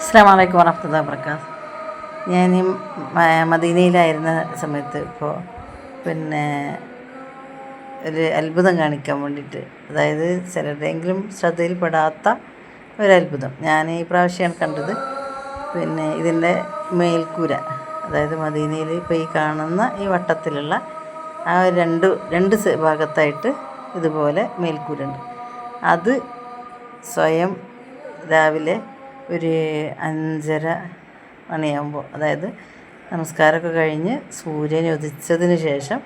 അസ്സാം വലൈക്കും വറഹമത്തുള്ള വർക്കാത്ത് ഞാൻ മദീനയിലായിരുന്ന സമയത്ത് ഇപ്പോൾ പിന്നെ ഒരു അത്ഭുതം കാണിക്കാൻ വേണ്ടിയിട്ട് അതായത് ചിലരുടെയെങ്കിലും ശ്രദ്ധയിൽപ്പെടാത്ത ഒരു അത്ഭുതം. ഞാൻ ഈ പ്രാവശ്യമാണ് കണ്ടത്. പിന്നെ ഇതിന്റെ മേൽക്കൂര അതായത് മദീനയിൽ ഇപ്പോൾ ഈ കാണുന്ന ഈ വട്ടത്തിലുള്ള ആ രണ്ട് രണ്ട് ഭാഗത്തായിട്ട് ഇതുപോലെ മേൽക്കൂരുണ്ട് അത് സ്വയം രാവിലെ ഒരു അഞ്ചര മണിയാകുമ്പോൾ അതായത് നമസ്കാരമൊക്കെ കഴിഞ്ഞ് സൂര്യൻ ഉദിച്ചതിന് ശേഷം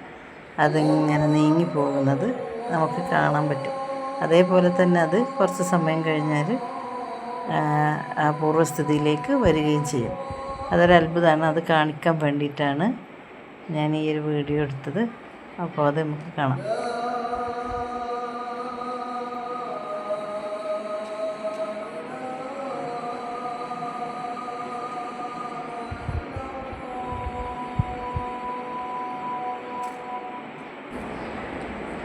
അതിങ്ങനെ നീങ്ങി പോകുന്നത് നമുക്ക് കാണാൻ പറ്റും. അതേപോലെ തന്നെ അത് കുറച്ച് സമയം കഴിഞ്ഞാൽ ആ പൂർവസ്ഥിതിയിലേക്ക് വരികയും ചെയ്യും. അതൊരു അത്ഭുതമാണ്. അത് കാണിക്കാൻ വേണ്ടിയിട്ടാണ് ഞാൻ ഈ ഒരു വീഡിയോ എടുത്തത്. അപ്പോൾ അത് നമുക്ക് കാണാം.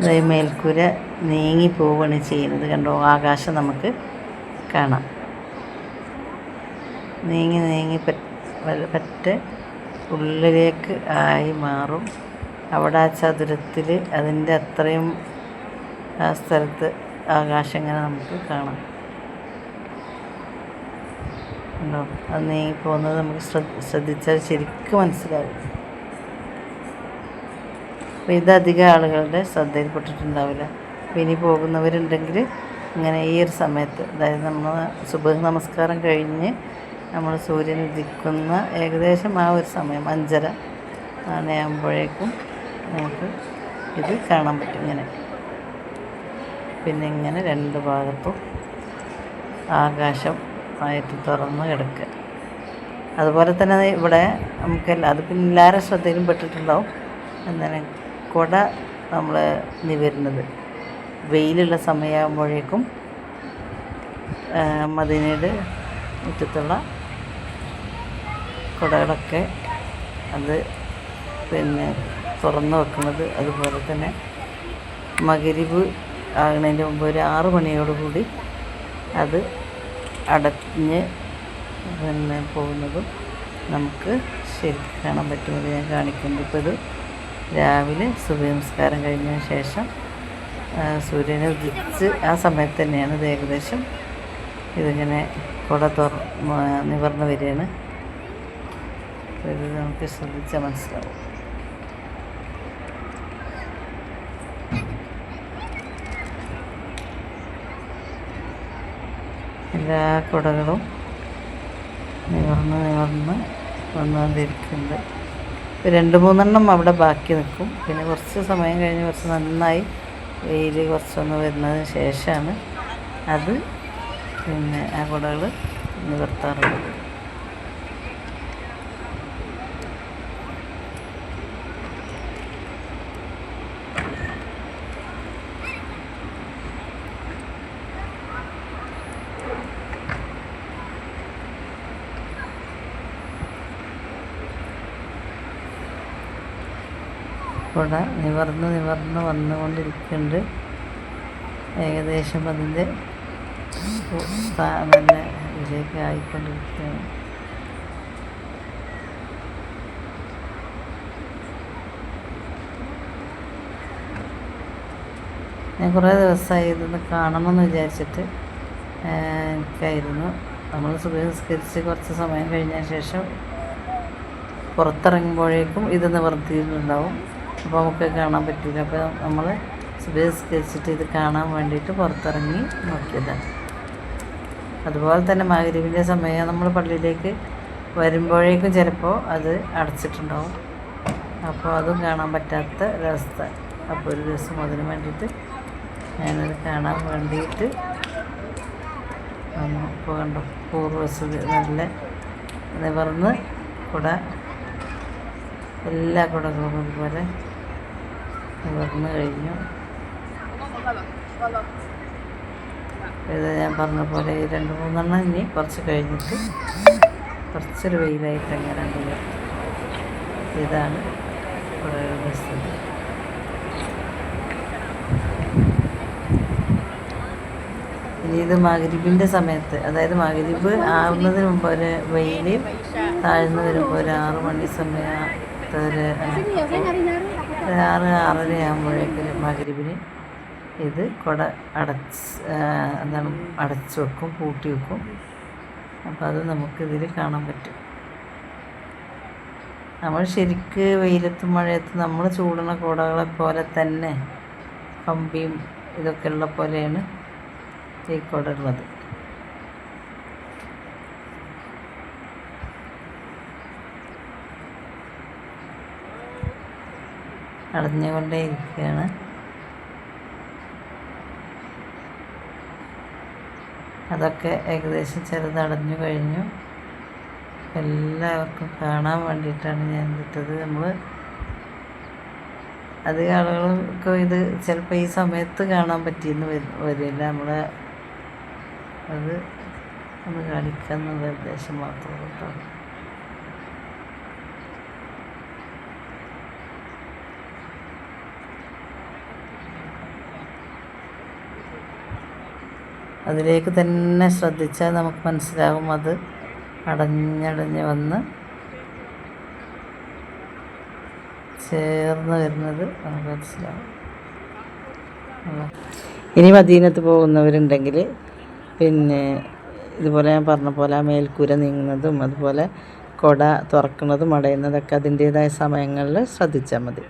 മേൽക്കൂര നീങ്ങി പോവുകയാണ് ചെയ്യുന്നത്. കണ്ടോ ആകാശം നമുക്ക് കാണാം. നീങ്ങി നീങ്ങി പറ്റ ഉള്ളിലേക്ക് ആയി മാറും. അവിടെ ആ ചതുരത്തിൽ അതിന്റെ അത്രയും ആ സ്ഥലത്ത് ആകാശം ഇങ്ങനെ നമുക്ക് കാണാം. ഉണ്ടോ അത് നീങ്ങി പോകുന്നത് നമുക്ക് ശ്രദ്ധ ശ്രദ്ധിച്ചാൽ ശരിക്കും മനസ്സിലാവും. അപ്പോൾ ഇത് അധികം ആളുകളുടെ ശ്രദ്ധയിൽപ്പെട്ടിട്ടുണ്ടാവില്ല. അപ്പോൾ ഇനി പോകുന്നവരുണ്ടെങ്കിൽ ഇങ്ങനെ ഈ ഒരു സമയത്ത് അതായത് നമ്മൾ സുബഹ് നമസ്കാരം കഴിഞ്ഞ് നമ്മൾ സൂര്യൻ ഉദിക്കുന്ന ഏകദേശം ആ ഒരു സമയം അഞ്ചര ആകുമ്പോഴേക്കും നമുക്ക് ഇത് കാണാൻ പറ്റും ഇങ്ങനെ. പിന്നെ ഇങ്ങനെ രണ്ട് ഭാഗത്തും ആകാശം ആയിട്ട് തുറന്ന് കിടക്കുക. അതുപോലെ തന്നെ ഇവിടെ നമുക്ക് അത് എല്ലാവരുടെ ശ്രദ്ധയിലും പെട്ടിട്ടുണ്ടാവും. എന്താണ് കുട നമ്മൾ നിവരുന്നത്. വെയിലുള്ള സമയമാകുമ്പോഴേക്കും മദീനയുടെ മുറ്റത്തുള്ള കുടകളൊക്കെ അത് പിന്നെ തുറന്ന് വെക്കുന്നത് അതുപോലെ തന്നെ മകരിവ് ആകുന്നതിന് മുമ്പ് ഒരു ആറ് മണിയോടുകൂടി അത് അടഞ്ഞ് പിന്നെ പോകുന്നതും നമുക്ക് ശരിക്കും കാണാൻ പറ്റുമെന്ന് ഞാൻ കാണിക്കുന്നുണ്ട് ഇപ്പോൾ ഇത് രാവിലെ സൂര്യനമസ്കാരം നമസ്കാരം കഴിഞ്ഞതിന് ശേഷം സൂര്യനെ ഉദിച്ച് ആ സമയത്ത് തന്നെയാണ് ഇത് ഏകദേശം ഇതിങ്ങനെ കുട തുറ നിവർന്ന് വരികയാണ്. ഇത് നമുക്ക് ശ്രദ്ധിച്ചാൽ മനസ്സിലാവും. എല്ലാ കുടകളും നിവർന്ന് നിവർന്ന് വന്നുകൊണ്ടിരിക്കുന്നുണ്ട്. രണ്ട് മൂന്നെണ്ണം അവിടെ ബാക്കി നിൽക്കും. പിന്നെ കുറച്ച് സമയം കഴിഞ്ഞ് കുറച്ച് നന്നായി വെയിൽ കുറച്ചൊന്ന് വരുന്നതിന് ശേഷമാണ് അത് പിന്നെ ആ കുടകൾ നിവർത്താറുള്ളത് കുട നിവർന്ന് നിവർന്ന് വന്നുകൊണ്ടിരിക്കുന്നുണ്ട്. ഏകദേശം അതിന്റെ സ്ഥാ- നല്ല ഇതിലേക്ക് ആയിക്കൊണ്ടിരിക്കുകയാണ്. ഞാൻ കുറേ ദിവസമായി ഇതൊന്ന് കാണണമെന്ന് വിചാരിച്ചിട്ട് എനിക്കായിരുന്നു നമ്മൾ സുബഹി നിസ്കരിച്ച് കുറച്ച് സമയം കഴിഞ്ഞ ശേഷം പുറത്തിറങ്ങുമ്പോഴേക്കും ഇത് നിവർത്തിയിട്ടുണ്ടാവും. അപ്പോൾ നമുക്ക് കാണാൻ പറ്റില്ല അപ്പോൾ നമ്മൾ സുബഹിസ്കരിച്ചിട്ട് ഇത് കാണാൻ വേണ്ടിയിട്ട് പുറത്തിറങ്ങി നോക്കിയതാണ് അതുപോലെ തന്നെ മകരീവിന്റെ സമയം നമ്മൾ പള്ളിയിലേക്ക് വരുമ്പോഴേക്കും ചിലപ്പോൾ അത് അടച്ചിട്ടുണ്ടാവും. അപ്പോൾ അതും കാണാൻ പറ്റാത്ത ഒരവസ്ഥ. അപ്പോൾ ഒരു ദിവസം അതിന് വേണ്ടിയിട്ട് ഞാനത് കാണാൻ വേണ്ടിയിട്ട് വന്നു. ഇപ്പോൾ കണ്ടു പൂർവസ്ഥിതി നല്ല നിവർന്ന് കുട എല്ലാ കുടകളും അതുപോലെ നിവർന്ന് കഴിഞ്ഞു. ഇത് ഞാൻ പറഞ്ഞ പോലെ രണ്ട് മൂന്നെണ്ണം ഇനി കുറച്ച് കഴിഞ്ഞിട്ട് കുറച്ചൊരു വെയിലായിട്ട് അങ്ങനെ ഇതാണ് സ്ഥിതി ഇനി ഇത് മകരിബിന്റെ സമയത്ത് അതായത് മകരിബ് ആവുന്നതിന് മുമ്പ് ഒരു വെയിൽ താഴ്ന്നു വരുമ്പോൾ ഒരു ആറ് മണി സമയത്ത് ഒരു ആറ് ആറര ആകുമ്പോഴേക്കും മകരിവിന് ഇത് കുട അടച്ച് എന്താണ് അടച്ചു വെക്കും പൂട്ടി വെക്കും. അപ്പോൾ അത് നമുക്കിതിൽ കാണാൻ പറ്റും. നമ്മൾ ശരിക്ക് വെയിലത്തും മഴയത്തും നമ്മൾ ചൂടുന്ന കുടകളെ പോലെ തന്നെ കമ്പിയും ഇതൊക്കെ ഉള്ള പോലെയാണ് ഈ കുട ഉള്ളത്. അടഞ്ഞുകൊണ്ടേ ഇരിക്കുകയാണ് അതൊക്കെ ഏകദേശം ചെറുതടഞ്ഞു കഴിഞ്ഞു. എല്ലാവർക്കും കാണാൻ വേണ്ടിയിട്ടാണ് ഞാൻ ഇട്ടത് നമ്മൾ അധികം ആളുകൾക്ക് ഇത് ചിലപ്പോൾ ഈ സമയത്ത് കാണാൻ പറ്റിയെന്ന് വരി- വരില്ല. നമ്മൾ അത് ഒന്ന് കാണിക്കുക എന്നുള്ള ഉദ്ദേശം മാത്രമേ കേട്ടോ. അതിലേക്ക് തന്നെ ശ്രദ്ധിച്ചാൽ നമുക്ക് മനസ്സിലാകും അത് അടഞ്ഞടഞ്ഞ് വന്ന് ചേർന്ന് വരുന്നത് നമുക്ക് മനസ്സിലാവും? ഇനി മദീനത്ത് പോകുന്നവരുണ്ടെങ്കിൽ പിന്നെ ഇതുപോലെ ഞാൻ പറഞ്ഞ പോലെ ആ മേൽക്കൂര നീങ്ങുന്നതും അതുപോലെ കൊട തുറക്കുന്നതും അടയുന്നതൊക്കെ അതിന്റേതായ സമയങ്ങളിൽ ശ്രദ്ധിച്ചാൽ മതി